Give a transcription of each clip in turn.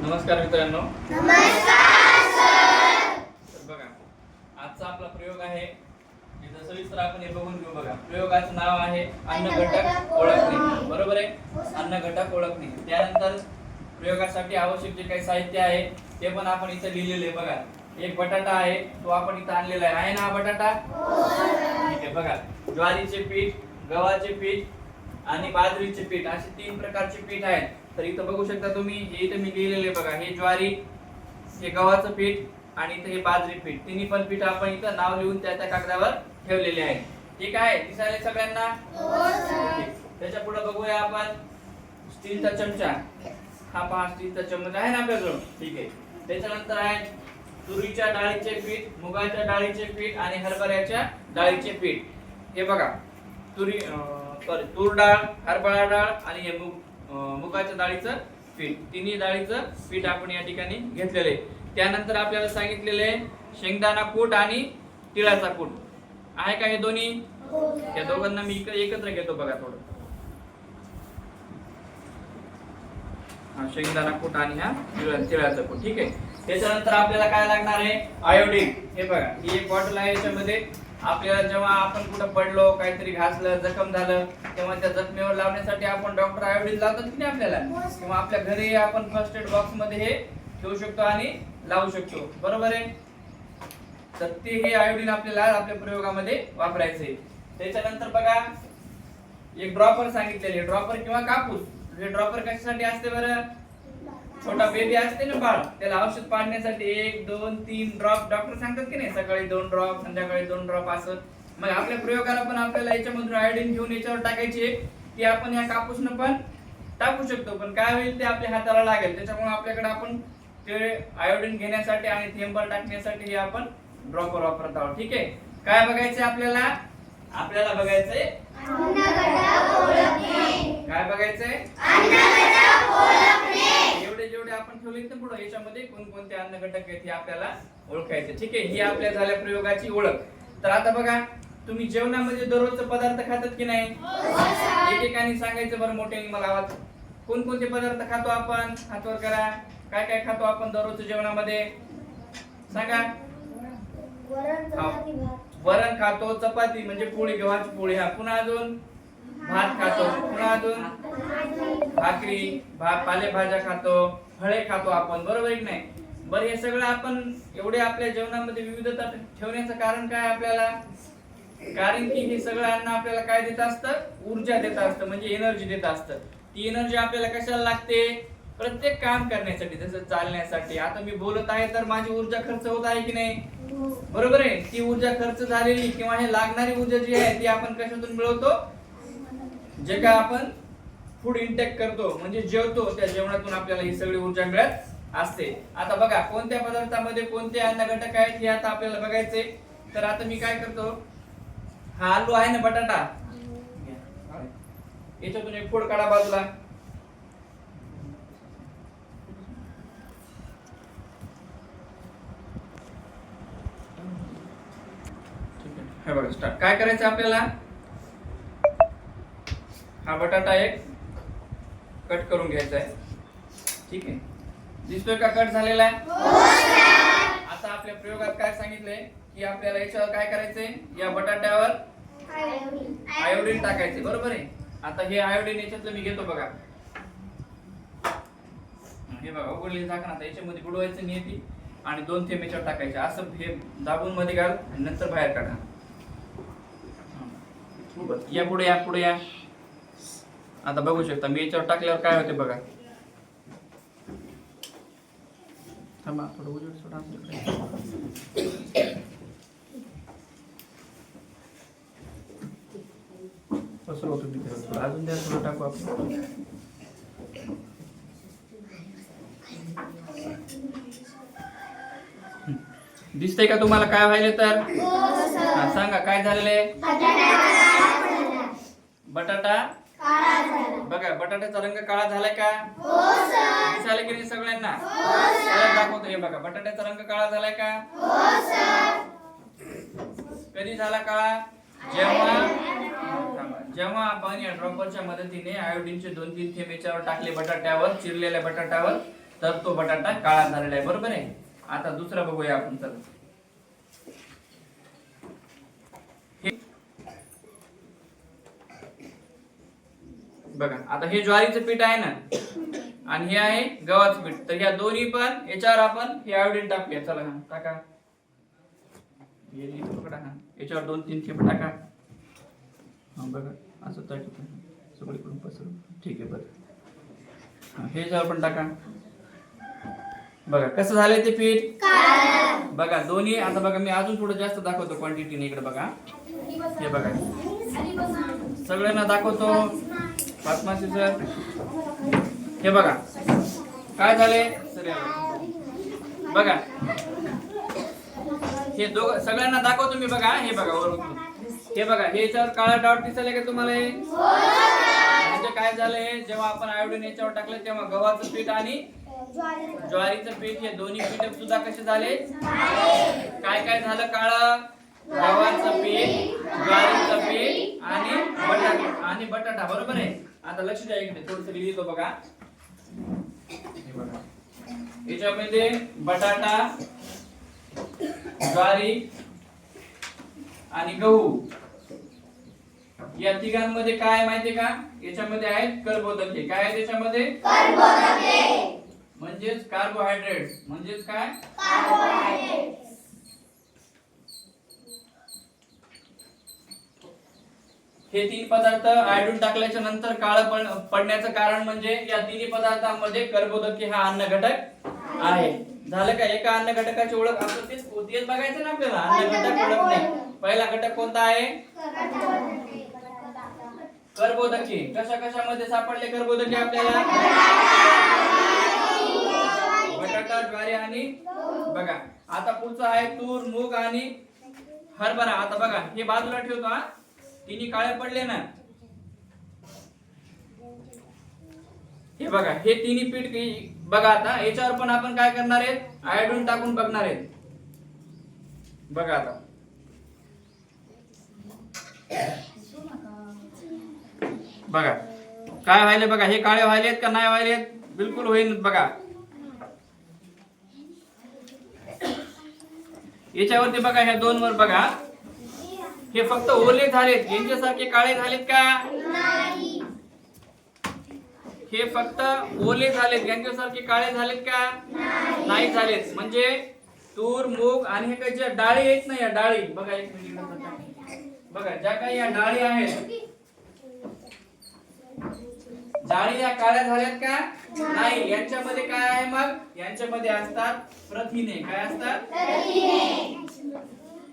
नमस्कार मित्रांनो. तर बघा आजचा आपला प्रयोग आहे इथं सविस्तर आपण हे बघून घेऊ बघा. प्रयोगाचं नाव आहे अन्न घटक ओळखणे. बरोबर आहे? अन्न घटक ओळखणे. त्यानंतर प्रयोगासाठी आवश्यक जे काही साहित्य आहे ते पण आपण इथं लिहिलेले आहे बघा. एक बटाटा आहे तो आपण इथं आणलेला आहे. आहे ना हा बटाटा? ठीक आहे बघा. ज्वारीचे पीठ गव्हाचे पीठ आणि बाजरीचे पीठ असे तीन प्रकारचे पीठ आहेत. तर इथं बघू शकता तुम्ही हे इथं मी लिहिलेले बघा हे ज्वारी हे गव्हाचं पीठ आणि इथं हे बाजरी पीठ. तिन्ही पण पीठ आपण इथं नाव लिहून त्या त्या कागदावर ठेवलेले आहे ठीक आहे? दिसायला सगळ्यांना? त्याच्या पुढे बघूया आपण. स्टीलचा चमचा. हा पहा स्टीलचा चमचा आहे ना आपल्याजवळ? ठीक आहे. त्याच्यानंतर आहे तुरीच्या डाळीचे पीठ मुगाच्या डाळीचे पीठ आणि हरभऱ्याच्या डाळीचे पीठ. हे बघा. तुरी सॉरी तूर डाळ हरभरा डाळ आणि हे मुग. मुगाच्या डाळीचं पीठ. तिन्ही डाळीचं पीठ आपण या ठिकाणी घेतलेलं आहे. त्यानंतर आपल्याला सांगितलेले आहे शेंगदाणा कूट आणि तिळाचा कूट. आहे का हे दोन्ही? या दोघांना मी इकडे एकत्र घेतो बघा थोडं. हा शेंगदाणा कूट आणि हा तिळा तिळाचा कूट. ठीक आहे? त्याच्यानंतर आपल्याला काय लागणार आहे? आयोडीन. हे बघा ही एक बॉटल आहे याच्यामध्ये. आपल्याला जेव्हा आपण कुठं पडलो काहीतरी घासलं जखम झालं तेव्हा त्या जखमेवर लावण्यासाठी आपण डॉक्टर आयोडीन लावतात की नाही आपल्याला? किंवा आपल्या घरी आपण फर्स्ट एड बॉक्समध्ये हे ठेवू शकतो आणि लावू शकतो. बरोबर आहे? तर ते हे आयोडीन आपल्याला आपल्या प्रयोगामध्ये वापरायचे त्याच्यानंतर बघा एक ड्रॉपर सांगितलेले ड्रॉपर किंवा कापूस. हे ड्रॉपर कशासाठी असते बरं? छोटा बेबी असते ना बाळ त्याला औषध पाडण्यासाठी एक दोन तीन ड्रॉप डॉक्टर सांगतात की नाही सकाळी दोन ड्रॉप संध्याकाळी दोन ड्रॉप असं. मग आपल्या प्रयोगाला पण आपल्याला याच्यामधून आयोडीन घेऊन याच्यावर टाकायची आहे की आपण या कापूसनं पण टाकू शकतो. पण काय होईल ते आपल्या हाताला लागेल. त्याच्यामुळे आपल्याकडे आपण ते आयोडीन घेण्यासाठी आणि थेंबर टाकण्यासाठी हे आपण ड्रॉपर वापरत आहोत. ठीक आहे? काय बघायचंय आपल्याला? आपल्याला बघायचंय काय बघायचंय? एवढे जेवढे आपण ठेवले ना पुढे याच्यामध्ये कोणकोणते अन्न घटक आहेत हे आपल्याला ओळखायचे. ठीक आहे ही आपल्या झाल्या प्रयोगाची ओळख. तर आता बघा तुम्ही जेवणामध्ये दररोजचे पदार्थ खातात की नाही? एकेकाने सांगायचं बरं मोठ्याने मला आवाज. कोणकोणते पदार्थ खातो आपण? हातवर करा. काय काय खातो आपण दररोजच्या जेवणामध्ये? सांगा. वरण खातो चपाती म्हणजे पोळी गव्हाची पोळी. हा पुन्हा अजून? भात खातो पुन्हा अजून? भाकरी भा पालेभाज्या खातो फळे खातो आपण बरोबर आहे की नाही? बरं हे सगळं आपण एवढे आपल्या जेवणामध्ये विविधता ठेवण्याचं कारण काय आपल्याला? कारण की हे सगळं अन्न आपल्याला काय देत असतं? ऊर्जा देत असतं म्हणजे एनर्जी देत असतं. ती एनर्जी आपल्याला कशाला लागते? प्रत्येक काम करण्यासाठी जसं चालण्यासाठी. आता मी बोलत आहे तर माझी ऊर्जा खर्च होत आहे की नाही? बरोबर आहे? ती ऊर्जा खर्च झालेली किंवा हे लागणारी ऊर्जा जी आहे ती आपण कशातून मिळवतो? जे काय आपण फूड इंटेक करतो म्हणजे जेवतो त्या जेवणातून आपल्याला ही सगळी ऊर्जा मिळत असते. आता बघा कोणत्या पदार्थामध्ये कोणते अन्न घटक आहेत हे आता आपल्याला बघायचे. तर आता मी काय करतो? हा आलू आहे ना बटाटा? याच्यातून एक फोड काढा बाजूला. हे बघा स्टार्ट काय करायचं आपल्याला? हा बटाटा एक कट करून घ्यायचा आहे. ठीक आहे? दिसतोय का कट झालेला आहे? आता आपल्या प्रयोगात काय सांगितलंय? की आपल्याला याच्यावर काय करायचंय? या बटाट्यावर आयोडीन टाकायचे बरोबर आहे? आता हे आयोडीन याच्यातलं मी घेतो बघा. हे बघा उघडलेली झाकण आता याच्यामध्ये बुडवायचं नाही ती आणि दोन थेंब याच्यावर टाकायचे. असं हे दाबून मध्ये घाल आणि नंतर बाहेर काढा. या पुढे या पुढे या. आता बघू शकता मी याच्यावर टाकल्यावर काय होते बघा. थांबा थोडं उजेड सोडा आमच्याकडे. कसं होतं तिथे अजून द्या थोडं टाकू आपण. दिसतंय का तुम्हाला? काय व्हायले तर? हा, सांगा काय झालेले बटाटा? बघा बटाट्याचा रंग काळा झालाय का? दिसायला की नाही सगळ्यांना? दाखवतो. हे बघा बटाट्याचा रंग काळा झालाय का? कधी झाला काळा? जेव्हा. जेव्हा आपण या ड्रॉपरच्या मदतीने आयोडीनचे दोन तीन थेंब याच्यावर टाकले बटाट्यावर चिरलेल्या बटाट्यावर तर तो बटाटा काळा झालेला आहे. बरोबर आहे? आता दुसरा बघूया आपण चला. बघा आता हे ज्वारीचं पीठ आहे ना आणि हे आहे गव्हाचं पीठ. तर या दोन्ही पण याच्यावर आपण हे आयोडीन टाकूया. चला हा टाका. याच्यावर दोन तीन थेंब टाका. हा बघा असं टाकतो सगळीकडून पसरू ठीक आहे बरं. हे याच्यावर पण टाका. बघा कसं झालंय ते पीठ? बघा दोन्ही आता बघा मी अजून थोडं जास्त दाखवतो क्वांटिटीने इकडे बघा. हे बघा. सगळ्यांना दाखवतो. पाचमाशी सर. हे बघा. काय झाले? सर या बघा. हे दोघ सगळ्यांना दाखव तुम्ही बघा. हे बघा वरून. हे बघा हे याच्यावर काळा डॉट दिसले का तुम्हाला म्हणजे काय झालंय जेव्हा आपण आयोडीन याच्यावर टाकलं तेव्हा गव्हाचं पीठ आणि ज्वारीचं पीठ हे दोन्ही पीठ सुद्धा कसे झाले? काय काय झालं काळा? गव्हाचं पीठ ज्वारीचं पीठ आणि बटाटा. आणि बटाटा बरोबर आहे? आता लक्ष द्या इकडे थोडस लिहितो बघा. याच्यामध्ये बटाटा ज्वारी आणि गहू. या तिघांमध्ये काय माहितीये का? याच्यामध्ये आहेत कर्बोदके. काय आहे त्याच्यामध्ये म्हणजेच कार्बोहायड्रेट म्हणजेच काय? हे तीन पदार्थ आयडून टाकल्याच्या नंतर काळ पडण्याचं कारण म्हणजे या तिन्ही पदार्थांमध्ये कर्बोदके हा अन्न घटक आहे. झालं का? एका अन्न घटकाची ओळख आपण तेच तेच बघायचं ना आपल्याला? अन्न घटक ओळख नाही. पहिला घटक कोणता आहे? कर्बोदके कशा कशामध्ये सापडले कर्बोदके आपल्याला? बटाटा ज्वारी आणि बघा. आता पुढचं आहे तूर मूग आणि हरभरा. आता बघा हे बाजूला ठेवतो हा. तिन्ही काळे पडले ना. हे बघा हे तिन्ही पीठ बघा आता याच्यावर पण आपण काय करणार आहेत? आयोडीन टाकून बघणार आहेत. बघा आता. बघा. काय व्हायले बघा हे काळे व्हायलेत का नाही व्हायलेत बिलकुल होईल बघा. याच्यावरती बघा ह्या दोन वर बघा. हे फक्त ओले झालेत. यांच्यासारखे काळे झालेत का? हे फक्त ओले झालेत. यांच्यासारखे काळे झालेत का? नाही. झालेत. म्हणजे तूर मूग आणि हे काही ज्या डाळी आहेत ना या डाळी. बघा एक मिनिट. बघा ज्या काही या डाळी आहेत. डाळी या काळ्या झाल्यात का? नाही. यांच्यामध्ये काय आहे मग? यांच्यामध्ये असतात प्रथिने. काय असतात?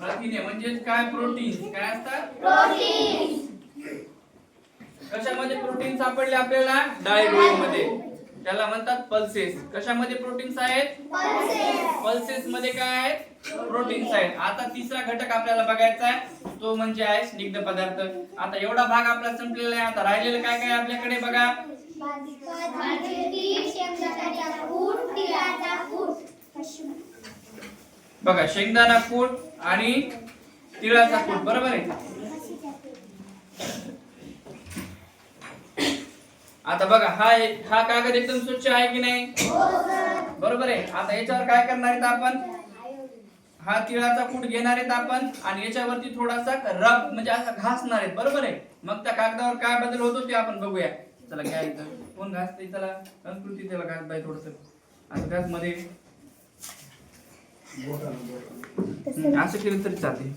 प्रथिने म्हणजे काय? प्रोटीन काय असतात? कशामध्ये प्रोटीन सापडले आपल्याला? डाळीमध्ये त्याला म्हणतात पल्सेस. कशामध्ये प्रोटीन्स आहेत? पल्सेस. मध्ये काय आहेत प्रोटीन्स आहेत. आता तिसरा घटक आपल्याला बघायचा आहे. तो म्हणजे आहे स्निग्ध पदार्थ. आता एवढा भाग आपला संपलेला आहे. आता राहिलेलं काय काय आपल्याकडे बघा? बघा शेंगदाणा कूट आणि तिळाचा कूट बरोबर आहे? आता बघा हा हा कागद एकदम स्वच्छ आहे की नाही? बरोबर आहे. आता याच्यावर काय करणार आहेत आपण? हा तिळाचा कूट घेणार आहेत आपण आणि याच्यावरती थोडासा रब म्हणजे असा घासणार आहेत. बरोबर आहे? मग त्या कागदावर काय बदल होतो ते आपण बघूया. चला घ्या इथं. कोण घासते चला संस्कृती त्याला घास बाय थोडस. असं घासमध्ये. हम्म, असं केलं तरी चालते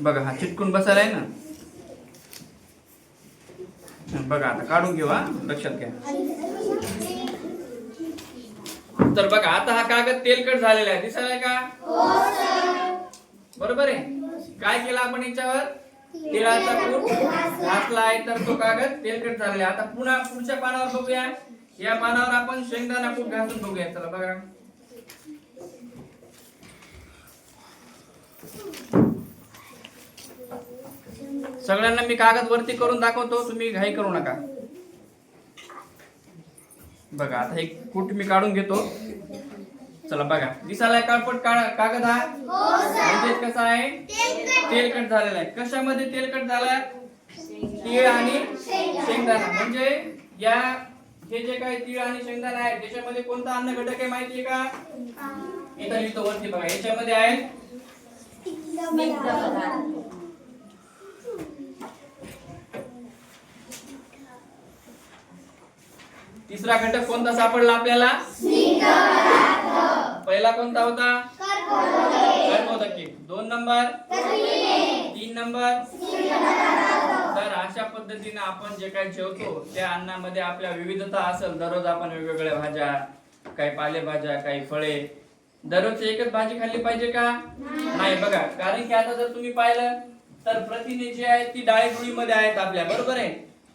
बघा हा चिटकून बसायला आहे ना? हं, बघा आता काढून घेऊ हा. लक्षात घ्या. तर बघा आता हा कागद तेलकट झालेला आहे. दिसायला का? बरोबर आहे. काय केलं आपण याच्यावर? तिळाचा कूट घातला आहे तर तो कागद तेलकट झालेला आहे. आता पुन्हा पुढच्या पानावर बघूया. या पानावर आपण शेंगदाणा कूट घासून बघूया. चला बघा. सगळ्यांना मी कागद वरती करून दाखवतो. तुम्ही घाई करू नका. बघा आता एक कूट मी काढून घेतो. चला बघा. दिसायला काळपट काळा- कागद हा म्हणजे कसा आहे? तेलकट झालेला आहे. कशामध्ये तेलकट झालाय तीळ आणि शेंगदाणा. म्हणजे या हे जे काही तीळ आणि शेंगदाणा आहे त्याच्यामध्ये कोणता अन्न घटक आहे माहितीये का? इथं लिहितो वरती बघा. याच्यामध्ये आहे तिसरा घटक कोणता सापडला आपल्याला? पहिला कोणता होता? कर्बोदके दोन नंबर? तीन नंबर? तर अशा पद्धतीने आपण जे काही जेवतो त्या अन्नामध्ये आपल्या विविधता असेल दररोज आपण वेगवेगळ्या भाज्या काही पालेभाज्या काही फळे दररोज एकच भाजी खाल्ली पाहिजे का? नाही. बघा. कारण की आता जर तुम्ही पाहिलं तर प्रथिने जी आहेत ती डाळीडुळीमध्ये आहेत आपल्या. बरोबर आहे?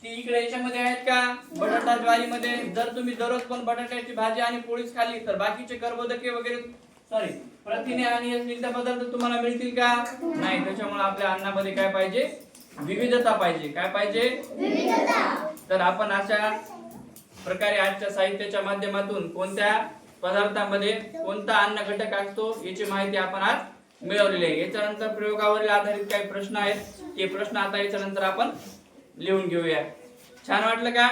ती इकडे याच्यामध्ये आहेत का? बटाटा ज्वारीमध्ये. जर तुम्ही दररोज पण बटाट्याची भाजी आणि पोळीच खाल्ली तर बाकीचे कर्बोदके वगैरे सॉरी प्रथिने आणि स्निग्ध पदार्थ तुम्हाला मिळतील का? नाही त्याच्यामुळे आपल्या अन्नामध्ये काय पाहिजे? विविधता पाहिजे. काय पाहिजे? तर आपण अशा प्रकारे आजच्या साहित्याच्या माध्यमातून कोणत्या पदार्थामध्ये कोणता अन्न घटक असतो याची माहिती आपण आज मिळवलेली आहे. याच्यानंतर प्रयोगावरील आधारित काही प्रश्न आहेत. ते प्रश्न आता याच्यानंतर आपण लिहून घेऊया. छान वाटलं का?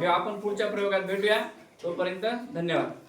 भेटू आपण पुढच्या प्रयोगात. भेटूया. तोपर्यंत धन्यवाद.